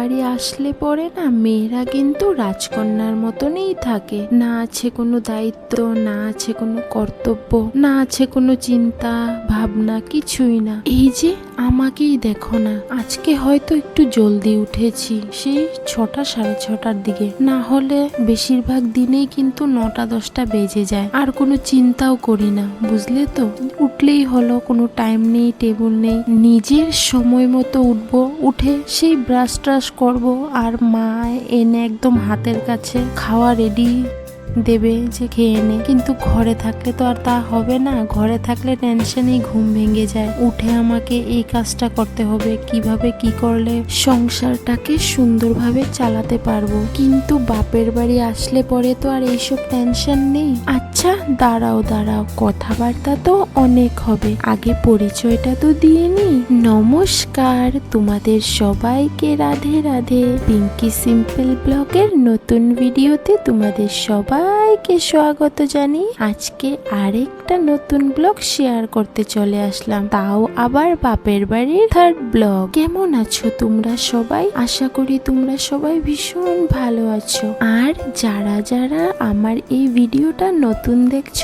আসলে পরে না মেয়েরা কিন্তু রাজকন্যার মতনই থাকে। না আছে কোনো দায়িত্ব, না আছে কোনো কর্তব্য, না আছে কোনো চিন্তা, ভাবনা, কিছুই না। এই যে আমাকেই দেখো না, আজকে হয়তো একটু জলদি উঠেছি, সেই ছটা সাড়ে ছটার দিকে। না হলে বেশিরভাগ দিনেই কিন্তু নটা দশটা বেজে যায়, আর কোনো চিন্তাও করি না, বুঝলে তো? উঠলেই হলো, কোনো টাইম নেই টেবিল নেই। নিজের সময় মতো উঠবো, উঠে সেই ব্রাশ ট্রাশ করব আর মা এনে একদম হাতের কাছে খাওয়া রেডি দেবে যে খেয়ে নে। কিন্তু ঘরে থাকলে তো আর তা হবে না। ঘরে থাকলে টেনশনেই ঘুম ভেঙে যায়। উঠে আমাকে এই কাজটা করতে হবে। কীভাবে কি করলে সংসারটাকে সুন্দরভাবে চালাতে পারব? কিন্তু বাপের বাড়ি আসলে পরে তো আর এইসব টেনশন নেই। আচ্ছা দাঁড়াও দাঁড়াও। কথাবার্তা তো অনেক হবে। আগে পরিচয়টা তো দিয়ে নি নমস্কার তোমাদের সবাইকে। রাধে রাধে। পিঙ্কি সিম্পল ব্লগের নতুন ভিডিওতে তোমাদের সবাইকে স্বাগত জানি আজকে আরেকটা নতুন ব্লগ শেয়ার করতে চলে আসলাম। তাও আবার বাপের বাড়ির থার্ড ব্লগ। কেমন আছো তোমরা সবাই? আশা করি তোমরা সবাই ভীষণ ভালো আছো। আর যারা যারা আমার এই ভিডিওটা নতুন দেখছ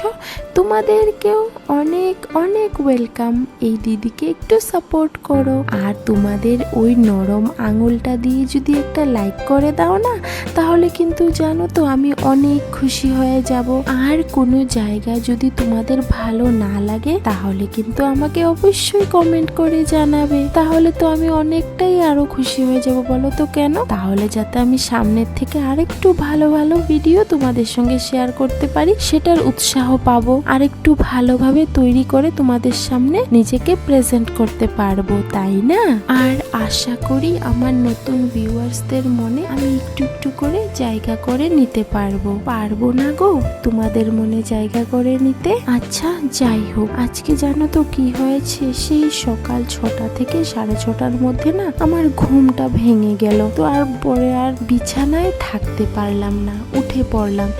তোমাদেরকেও অনেক অনেক ওয়েলকাম এই দিদিকে একটু সাপোর্ট করো। আর তোমাদের ওই নরম আঙুলটা দিয়ে যদি একটা লাইক করে দাও না, তাহলে কিন্তু জানো তো আমি অনেক খুশি হয়ে যাব। আর কোনো জায়গা যদি তোমাদের ভালো না লাগে, তাহলে কিন্তু আমাকে অবশ্যই কমেন্ট করে জানাবে। তাহলে তো আমি অনেকটাই আরও খুশি হয়ে যাব, বলো তো কেন? তাহলে যাতে আমি সামনের থেকে আরেকটু ভালো ভালো ভিডিও তোমাদের সঙ্গে শেয়ার করতে পারি, সেটার উৎসাহ পাবো। আর একটু ভালোভাবে তৈরি করে তোমাদের সামনে নিজেকে প্রেজেন্ট করতে পারব, তাই না? আর আশা করি আমার নতুন ভিউয়ার্সদের মনে আমি একটু একটু করে জায়গা করে নিতে পারব। পারব না গো, তোমাদের মনে জায়গা করে নিতে? আচ্ছা যাই হোক, আজকে জানো তো কি হয়েছে? সেই সকাল ছটা থেকে সাড়ে ছটার মধ্যে না আমার ঘুমটা ভেঙে গেল। তো আর পরে আর বিছানায় থাকতে পারলাম না, উঠে পড়লাম।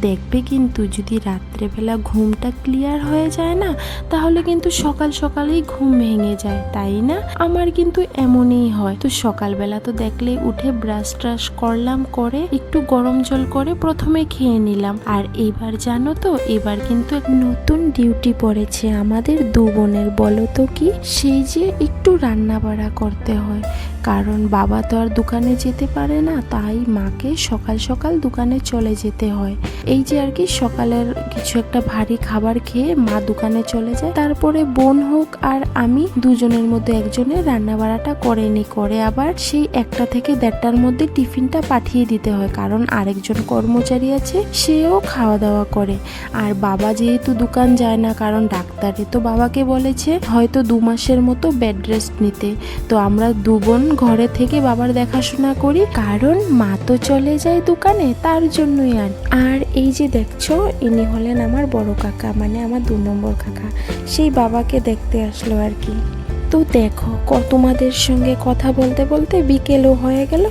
দেখবে কিন্তু যদি রাত্রেবেলা ঘুমটা ক্লিয়ার হয়ে যায় না, তাহলে কিন্তু সকাল সকালেই ঘুম ভেঙে যায়, তাই না? আমার কিন্তু এমনই হয়। তো সকালবেলা তো দেখলে উঠে ব্রাশ ট্রাশ করলাম, করে একটু গরম জল করে প্রথমে খেয়ে নিলাম। আর এবার জানো তো, এবার কিন্তু নতুন ডিউটি পড়েছে আমাদের দু বোনের, বলো তো কি? সেই যে একটু রান্না বাড়া করতে হয়। কারণ বাবা তো আর দোকানে যেতে পারে না, তাই মাকে সকাল সকাল দোকানে চলে যেতে হয়। এই যে আর কি সকালের কিছু একটা ভারী খাবার খেয়ে মা দোকানে চলে যায়। তারপরে বোন হোক আর আমি দুজনের মধ্যে একজনের রান্না বাড়াটা করে নি, করে আবার সেই একটা থেকে দেড়টার মধ্যে টিফিনটা পাঠিয়ে দিতে হয়, কারণ আরেকজন কর্মচারী আছে, সেও খাওয়া দাওয়া করে। আর বাবা যেহেতু দোকান যায় না, কারণ ডাক্তারে তো বাবাকে বলেছে হয়তো দু মাসের মতো বেড রেস্ট নিতে। তো আমরা দু বোন ঘরে থেকে বাবার দেখাশোনা করি, কারণ মা তো চলে যায় দোকানে, তার জন্যই আর। আর এই যে দেখছ, ইনি হলেন আমার বড় কাকা মানে আমার দু নম্বর কাকা। সেই বাবাকে দেখতে আসলো আর কি। তো দেখো তোমাদের সঙ্গে কথা বলতে বলতে বিকেলও হয়ে গেল,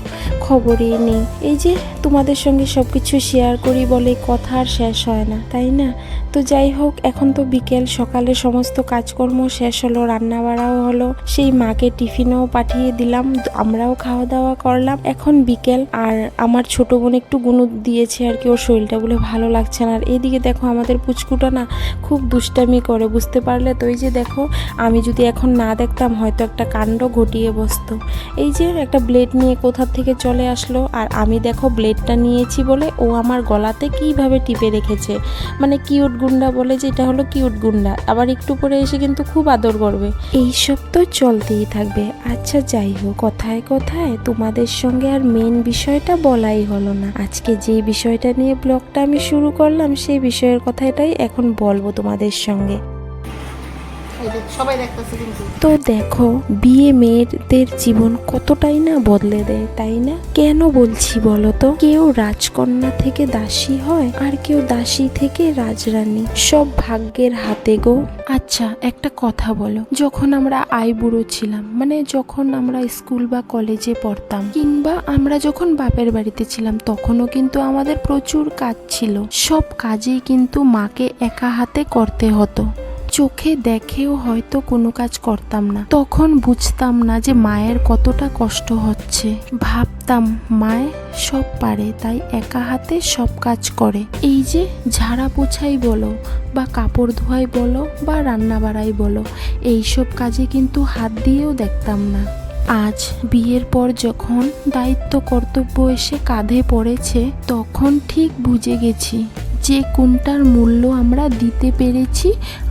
খবরই নেই। এই যে তোমাদের সঙ্গে সব কিছু শেয়ার করি বলে কথা আর শেষ হয় না, তাই না? তো যাই হোক, এখন তো বিকেল, সকালে সমস্ত কাজকর্ম শেষ হলো রান্না বাড়াও হলো, সেই মাকে টিফিনও পাঠিয়ে দিলাম, আমরাও খাওয়া দাওয়া করলাম। এখন বিকেল, আর আমার ছোট বোন একটু গুনুদ দিয়েছে আর কি, ওর শরীরটা বলে ভালো লাগছে না। আর এদিকে দেখো, আমাদের পুচকুটা না খুব দুষ্টামি করে, বুঝতে পারলে? তো এই যে দেখো, আমি যদি এখন না দেখতাম, হয়তো একটা কাণ্ড ঘটিয়ে বসতো। এই যে একটা ব্লেড নিয়ে কোথার থেকে চলে আসলো, আর আমি দেখো ব্লেডটা নিয়েছি বলে ও আমার গলাতে কীভাবে টিপে রেখেছে। মানে কিউট গুন্ডা বলে যে এটা হলো কিউট গুন্ডা। আবার একটু পরে এসে কিন্তু খুব আদর করবে। এইসব তো চলতেই থাকবে। আচ্ছা যাই হোক, কথায় কথায় তোমাদের সঙ্গে আর মেন বিষয়টা বলাই হলো না। আজকে যে বিষয়টা নিয়ে ব্লগটা আমি শুরু করলাম, সেই বিষয়ের কথাটাই এখন বলব তোমাদের সঙ্গে। তো দেখো, বিয়ে মেয়েদের জীবন কতটাই না বদলে দেয়, তাই না? কেন বলছি বলো তো? কেউ রাজকন্যা থেকে দাসী হয় আর কেউ দাসী থেকে রাজরানী। সব ভাগ্যের হাতে গো। আচ্ছা একটা কথা বলো। যখন আমরা আই বুড়ো ছিলাম মানে যখন আমরা স্কুল বা কলেজে পড়তাম, কিংবা আমরা যখন বাপের বাড়িতে ছিলাম, তখনও কিন্তু আমাদের প্রচুর কাজ ছিল। সব কাজেই কিন্তু মাকে একা হাতে করতে হতো। চোখে দেখেও হয়তো কোনো কাজ করতাম না। তখন বুঝতাম না যে মায়ের কতটা কষ্ট হচ্ছে। ভাবতাম, মায় সব পারে, তাই একা হাতে সব কাজ করে। এই যে ঝাড়া পোছাই বলো, বা কাপড় ধোয়াই বলো, বা রান্না বাড়াই বলো, এইসব কাজে কিন্তু হাত দিয়েও দেখতাম না। আজ বিয়ের পর যখন দায়িত্ব কর্তব্য এসে কাঁধে পড়েছে, তখন ঠিক বুঝে গেছি যে কোনটার মূল্য আমরা দিতে পেরেছি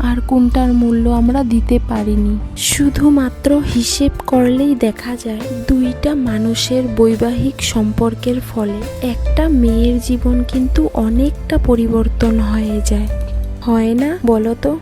আর কোনটার মূল্য আমরা দিতে পারিনি। শুধুমাত্র হিসেব করলেই দেখা যায়, দুইটা মানুষের বৈবাহিক সম্পর্কের ফলে একটা মেয়ের জীবন কিন্তু অনেকটা পরিবর্তন হয়ে যায়। হয় না বলো তো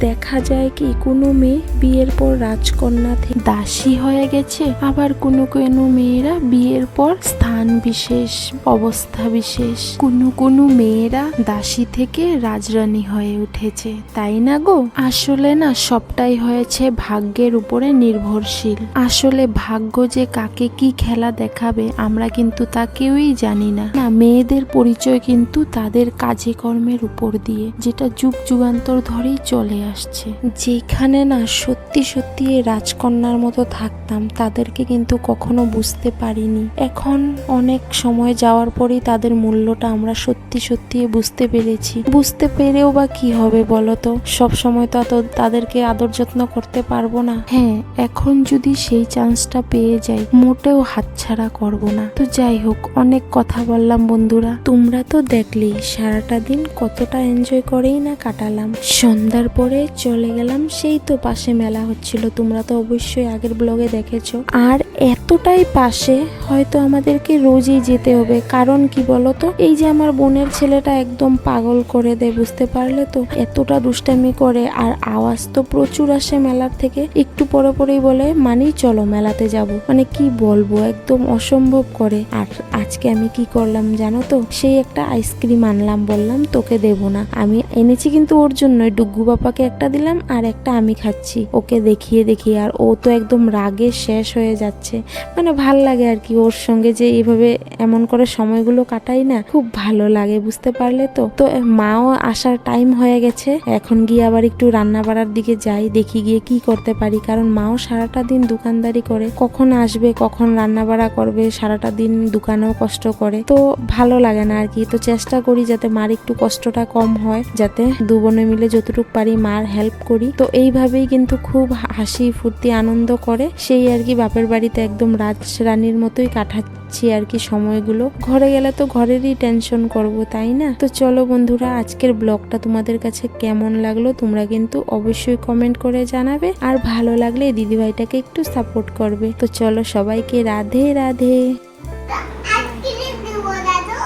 দেখা যায় কি, কোনো মেয়ে বিয়ের পর রাজকন্যা থেকে দাসী হয়ে গেছে, আবার কোনো কোনো মেয়েরা বিয়ের পর স্থান বিশেষ, অবস্থা বিশেষ। কোনো কোনো মেয়েরা দাসী থেকে রাজরানী হয়ে উঠেছে, তাই না গো? আসলে না, সবটাই হয়েছে ভাগ্যের উপরে নির্ভরশীল। আসলে ভাগ্য যে কাকে কি খেলা দেখাবে, আমরা কিন্তু তা কেউই জানি না। না, মেয়েদের পরিচয় কিন্তু তাদের কাজে কর্মের উপর দিয়ে, যেটা যুগ যুগান্তর ধরেই চলে আসছে। যেখানে না সত্যি সত্যি রাজকন্যার মতো থাকতাম, তাদেরকে কিন্তু কখনো বুঝতে পারিনি। এখন অনেক সময় যাওয়ার পরেই তাদের মূল্যটা আমরা সত্যি সত্যি বুঝতে পেরেছি। বুঝতে পেরেও বা কি হবে বলো তো সব সময় তো তাদেরকে আদর যত্ন করতে পারব না। হ্যাঁ এখন যদি সেই চান্সটা পেয়ে যাই, মোটেও হাতছাড়া করব না। তো যাই হোক, অনেক কথা বললাম বন্ধুরা। তোমরা তো দেখলেই, সারাটা দিন কতটা এনজয় করেই না কাটালাম। সন্ধ্যার পরে চলে গেলাম। সেই তো পাশে মেলা হচ্ছিল, তোমরা তো অবশ্যই আগের ব্লগে দেখেছ। আর এতটাই পাশে হয়তো আমাদেরকে রোজই যেতে হবে, কারণ কি বলতো? এই যে আমার বোনের ছেলেটা একদম পাগল করে দেয়, বুঝতে পারলে তো? এতটা দুষ্টামি করে, আর আওয়াজ তো প্রচুর আসে মেলার থেকে। একটু পরে পরেই বলে, মানি, চলো মেলাতে যাব। মানে কি বলব, একদম অসম্ভব করে। আর আজকে আমি কি করলাম জানো তো? সেই একটা আইসক্রিম আনলাম, বললাম তোকে দেব না। আমি এনেছি কিন্তু ওর জন্য ডুগ্গু বাপাকে একটা দিলাম আর একটা আমি খাচ্ছি। ওকে দেখিয়ে দেখিয়ে আর ও তো একদম রাগে শেষ হয়ে যাচ্ছে। মানে ভালো লাগে আর কি ওর সঙ্গে যে এইভাবে এমন করে সময়গুলো কাটাই না, খুব ভালো লাগে বুঝতে পারলে তো। তো মাও আসার টাইম হয়ে গেছে, এখন গিয়ে আবার একটু রান্না বাড়ার দিকে যাই, দেখি গিয়ে কি করতে পারি। কারণ মাও সারাটা দিন দোকানদারি করে, কখন আসবে, কখন রান্না বাড়া করবে, সারাটা দিন দোকানেও কষ্ট করে। তো ভালো লাগে না আর কি। তো চেষ্টা করি যাতে মার একটু কষ্টটা কম হয়, যাতে দু বোনে মিলে যতটুকু পারি মার হেল্প করি। তো এইভাবেই কিন্তু খুব হাসি, ফুর্তি, আনন্দ করে। সেই আর কি বাপের বাড়িতে একদম রাজ রাজরানীর মতোই কাটাচ্ছি আর কি সময়গুলো। ঘরে গেলে তো ঘরেরই টেনশন করব, তাই না? তো চলো বন্ধুরা, আজকের ব্লগটা তোমাদের কাছে কেমন লাগল তোমরা কিন্তু অবশ্যই কমেন্ট করে জানাবে। আর ভালো লাগলে দিদিভাইটাকে একটু সাপোর্ট করবে। তো চলো সবাইকে রাধে রাধে।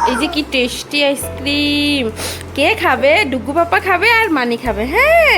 এই যে কি টেস্টি আইসক্রিম কে খাবে? ডুগু পাপা খাবে আর মানি খাবে হ্যাঁ?